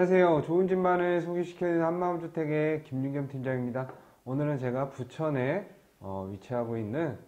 안녕하세요. 좋은 집만을 소개시켜드리는 한마음주택의 김윤겸 팀장입니다. 오늘은 제가 부천에 어, 위치하고 있는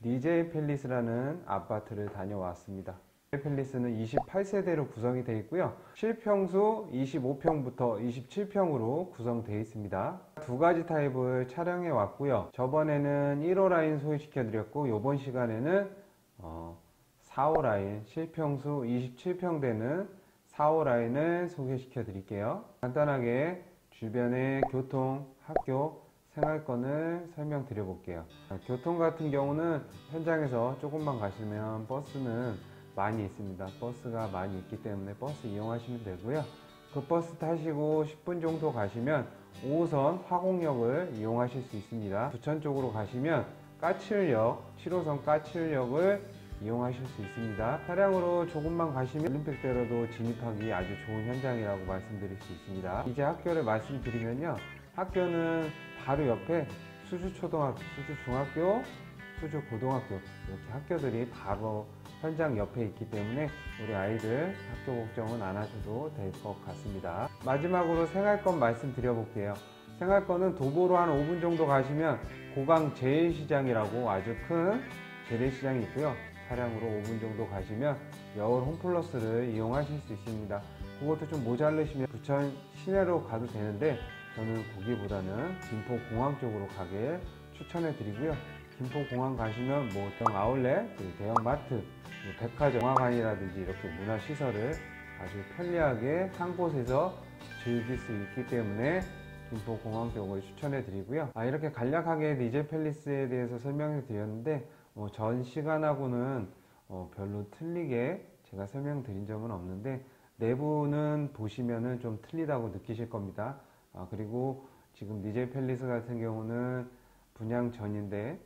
DJ 팰리스라는 아파트를 다녀왔습니다. DJ 팰리스는 28세대로 구성이 되어 있고요. 실평수 25평부터 27평으로 구성되어 있습니다. 두 가지 타입을 촬영해 왔고요. 저번에는 1호 라인 소개시켜 드렸고 이번 시간에는 어, 4호 라인 실평수 27평 되는 4호 라인을 소개시켜 드릴게요. 간단하게 주변의 교통, 학교, 생활권을 설명드려 볼게요. 교통 같은 경우는 현장에서 조금만 가시면 버스는 많이 있습니다. 버스가 많이 있기 때문에 버스 이용하시면 되고요. 그 버스 타시고 10분 정도 가시면 5호선 화곡역을 이용하실 수 있습니다. 부천 쪽으로 가시면 까칠역, 7호선 까칠역을 이용하실 수 있습니다. 차량으로 조금만 가시면 올림픽대로도 진입하기 아주 좋은 현장이라고 말씀드릴 수 있습니다. 이제 학교를 말씀드리면요. 학교는 바로 옆에 수주초등학교, 수주중학교, 수주고등학교 이렇게 학교들이 바로 현장 옆에 있기 때문에 우리 아이들 학교 걱정은 안 하셔도 될 것 같습니다. 마지막으로 생활권 말씀드려 볼게요. 생활권은 도보로 한 5분 정도 가시면 고강 제일시장이라고 아주 큰 재래시장이 있고요. 차량으로 5분 정도 가시면 여울 홈플러스를 이용하실 수 있습니다. 그것도 좀 모자르시면 부천 시내로 가도 되는데 저는 거기보다는 김포공항 쪽으로 가길 추천해 드리고요. 김포공항 가시면 뭐 대형 아울렛, 대형 마트, 뭐 백화점, 영화관이라든지 이렇게 문화시설을 아주 편리하게 한 곳에서 즐길 수 있기 때문에 김포공항 쪽을 추천해 드리고요. 아, 이렇게 간략하게 리제 팰리스에 대해서 설명해 드렸는데 어, 전 시간하고는 어, 별로 틀리게 제가 설명드린 점은 없는데 내부는 보시면은 좀 틀리다고 느끼실 겁니다. 아, 그리고 지금 니제 팰리스 같은 경우는 분양 전인데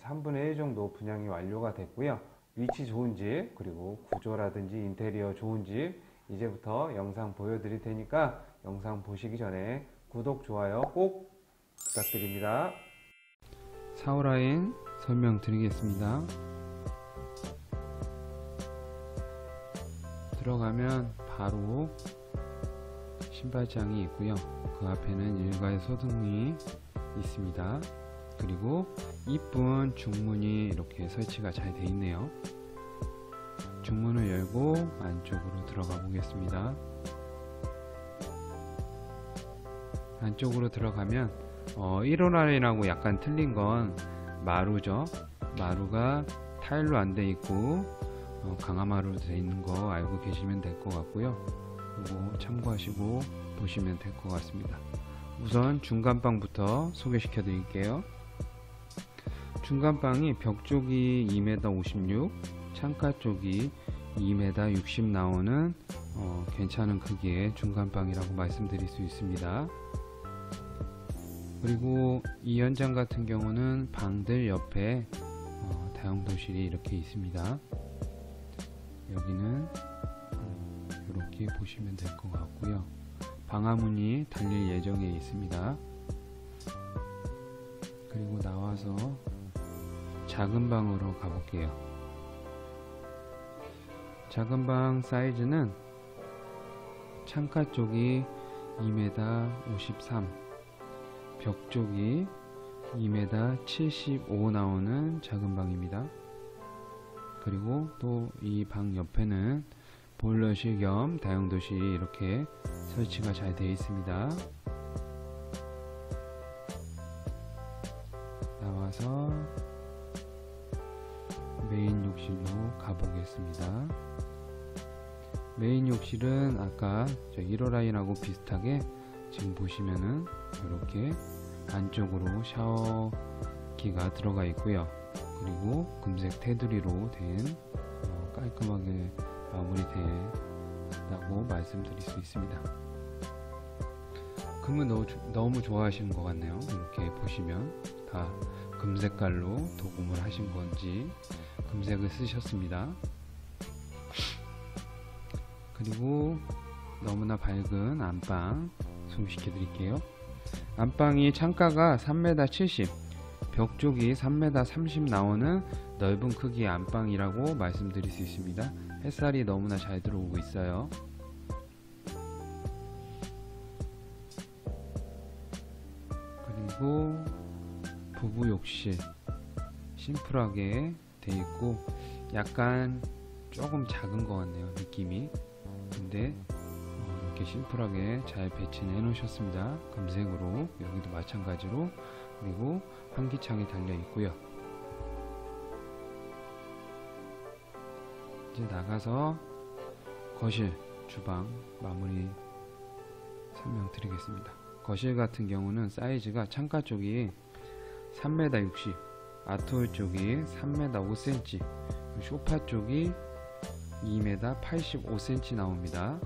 3분의 1 정도 분양이 완료가 됐고요. 위치 좋은 집, 그리고 구조라든지 인테리어 좋은 집, 이제부터 영상 보여드릴 테니까 영상 보시기 전에 구독, 좋아요 꼭 부탁드립니다. 사우라인 설명드리겠습니다. 들어가면 바로 신발장이 있고요. 그 앞에는 일괄 소등이 있습니다. 그리고 이쁜 중문이 이렇게 설치가 잘 되어 있네요. 중문을 열고 안쪽으로 들어가 보겠습니다. 안쪽으로 들어가면 어, 1호라인하고 약간 틀린 건 마루죠. 마루가 타일로 안 돼 있고 어, 강화마루로 되어 있는 거 알고 계시면 될 것 같고요. 그거 참고하시고 보시면 될 것 같습니다. 우선 중간방부터 소개시켜 드릴게요. 중간방이 벽 쪽이 2m 56, 창가 쪽이 2m 60 나오는 어, 괜찮은 크기의 중간방이라고 말씀드릴 수 있습니다. 그리고 이 현장 같은 경우는 방들 옆에 어, 다용도실이 이렇게 있습니다. 여기는 어, 이렇게 보시면 될 것 같고요. 방화문이 달릴 예정에 있습니다. 그리고 나와서 작은 방으로 가볼게요. 작은 방 사이즈는 창가 쪽이 2m 53 벽 쪽이 2m 75 나오는 작은 방입니다. 그리고 또 이 방 옆에는 보일러실 겸 다용도실이 이렇게 설치가 잘 되어 있습니다. 나와서 메인 욕실로 가보겠습니다. 메인 욕실은 아까 1호 라인하고 비슷하게 지금 보시면은 이렇게 안쪽으로 샤워기가 들어가 있고요. 그리고 금색 테두리로 된 어, 깔끔하게 마무리된다고 말씀드릴 수 있습니다. 금은 너무, 너무 좋아하시는 것 같네요. 이렇게 보시면 다 금색깔로 도금을 하신 건지 금색을 쓰셨습니다. 그리고 너무나 밝은 안방 소개시켜 드릴게요. 안방이 창가가 3m 70, 벽 쪽이 3m 30 나오는 넓은 크기의 안방이라고 말씀드릴 수 있습니다. 햇살이 너무나 잘 들어오고 있어요. 그리고 부부 욕실 심플하게 돼 있고 약간 조금 작은 것 같네요 느낌이 근데 이렇게 심플하게 잘 배치는 해 놓으셨습니다. 금색으로 여기도 마찬가지로 그리고 환기창이 달려 있고요. 이제 나가서 거실 주방 마무리 설명드리겠습니다. 거실 같은 경우는 사이즈가 창가 쪽이 3m 60 아트홀 쪽이 3m 5cm 소파 쪽이 2m 85cm 나옵니다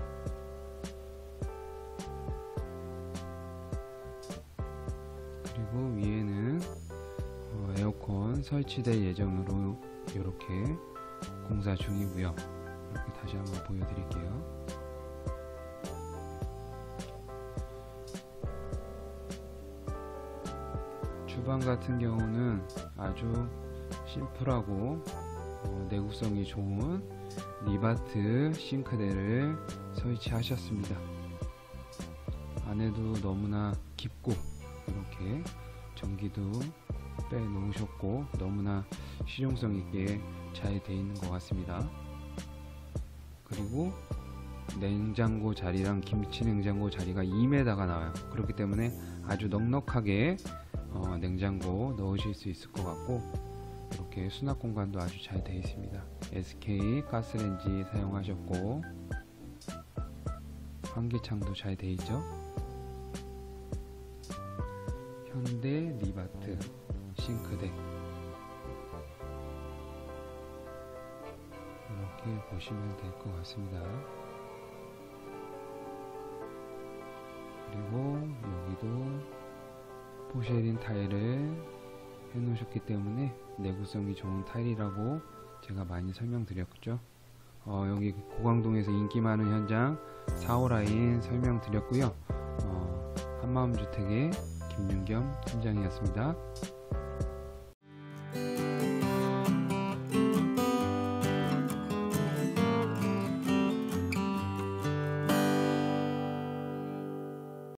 설치될 예정으로 이렇게 공사 중이고요 이렇게 다시 한번 보여드릴게요 주방 같은 경우는 아주 심플하고 어, 내구성이 좋은 리바트 싱크대를 설치하셨습니다. 안에도 너무나 깊고 이렇게 전기도 빼놓으셨고 너무나 실용성 있게 잘 되어 있는 것 같습니다. 그리고 냉장고 자리랑 김치 냉장고 자리가 2m가 나와요. 그렇기 때문에 아주 넉넉하게 어, 냉장고 넣으실 수 있을 것 같고 이렇게 수납 공간도 아주 잘 되어 있습니다. SK 가스렌지 사용하셨고 환기창도 잘 되어 있죠. 현대 리바트 싱크대. 이렇게 보시면 될 것 같습니다. 그리고 여기도 포쉐린 타일을 해 놓으셨기 때문에 내구성이 좋은 타일이라고 제가 많이 설명드렸죠. 어, 여기 고강동에서 인기 많은 현장 4호 라인 설명드렸고요. 어, 한마음주택의 김윤겸 팀장이었습니다